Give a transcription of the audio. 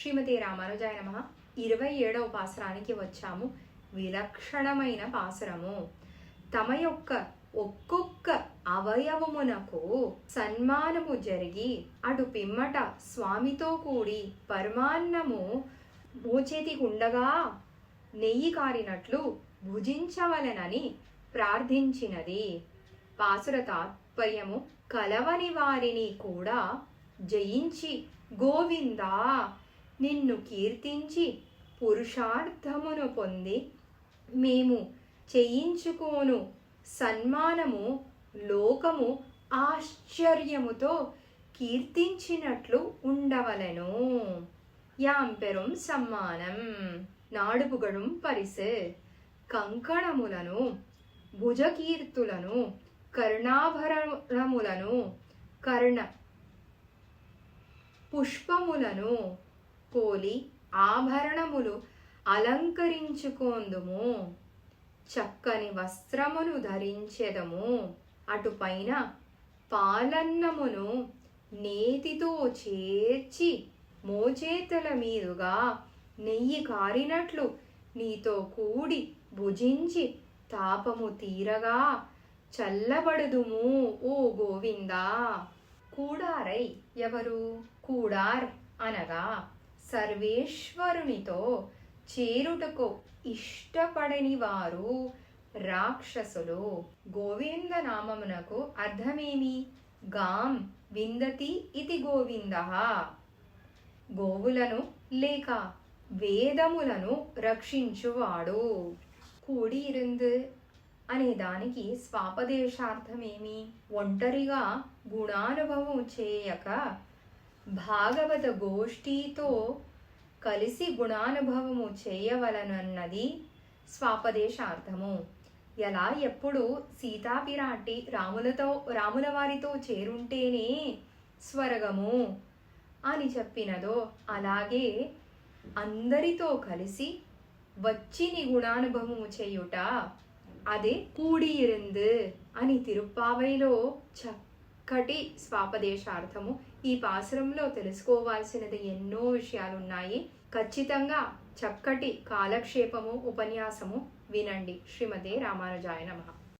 శ్రీమతి రామానుజాయ నమ. ఇరవై ఏడవ పాసరానికి వచ్చాము. విలక్షణమైన పాసురము. తమ యొక్క ఒక్కొక్క అవయవమునకు సన్మానము జరిగి అటు పిమ్మట స్వామితో కూడి పరమాన్నము మోచేతికుండగా నెయ్యి కారినట్లు భుజించవలెనని ప్రార్థించినది. పాసుర తాత్పర్యము కలవని వారిని కూడా జయించి గోవిందా నిన్ను కీర్తించి పురుషార్థమును పొంది మేము చేయించుకోను సన్మానము లోకము ఆశ్చర్యముతో కీర్తించినట్లు ఉండవలెను. యాంపెరుం సమ్మానం నాడుపుగడుం పరిసె కంకణములను భుజకీర్తులను కర్ణాభరణములను కర్ణ పుష్పములను పోలి ఆభరణములు అలంకరించుకోందుము. చక్కని వస్త్రమును ధరించెదము. అటుపైన పాలన్నమును నేతితో చేర్చి మోచేతుల మీదుగా నెయ్యి కారినట్లు నీతో కూడి భుజించి తాపము తీరగా చల్లబడుదుము ఓ గోవిందా. కూడారై ఎవరు? కూడార్ అనగా సర్వేశ్వరునితో చేరుటకు ఇష్టపడని వారు రాక్షసులు. గోవింద నామమునకు అర్థమేమి? గాం విందతి ఇది గోవింద? గోవులను లేక వేదములను రక్షించువాడు. కూడి ఇరుందు అనే దానికి స్వాపదేశార్థమేమి? ఒంటరిగా గుణానుభవం చేయక భాగవత గోష్ఠీతో కలిసి గుణానుభవము చేయవలనన్నది స్వాపదేశార్థము. ఎలా ఎప్పుడు సీతాపిరాటి రాములతో రాముల వారితో చేరుంటేనే స్వర్గము అని చెప్పినదో అలాగే అందరితో కలిసి వచ్చిని గుణానుభవము చేయుట అదే కూడియిరుందు అని తిరుప్పావైలో చక్కటి స్వాపదేశార్థము ఈ పాసురంలో తెలుసుకోవాల్సినది ఎన్నో విషయాలున్నాయి. ఖచ్చితంగా చక్కటి కాలక్షేపము ఉపన్యాసము వినండి. శ్రీమతే రామానుజాయ నమః.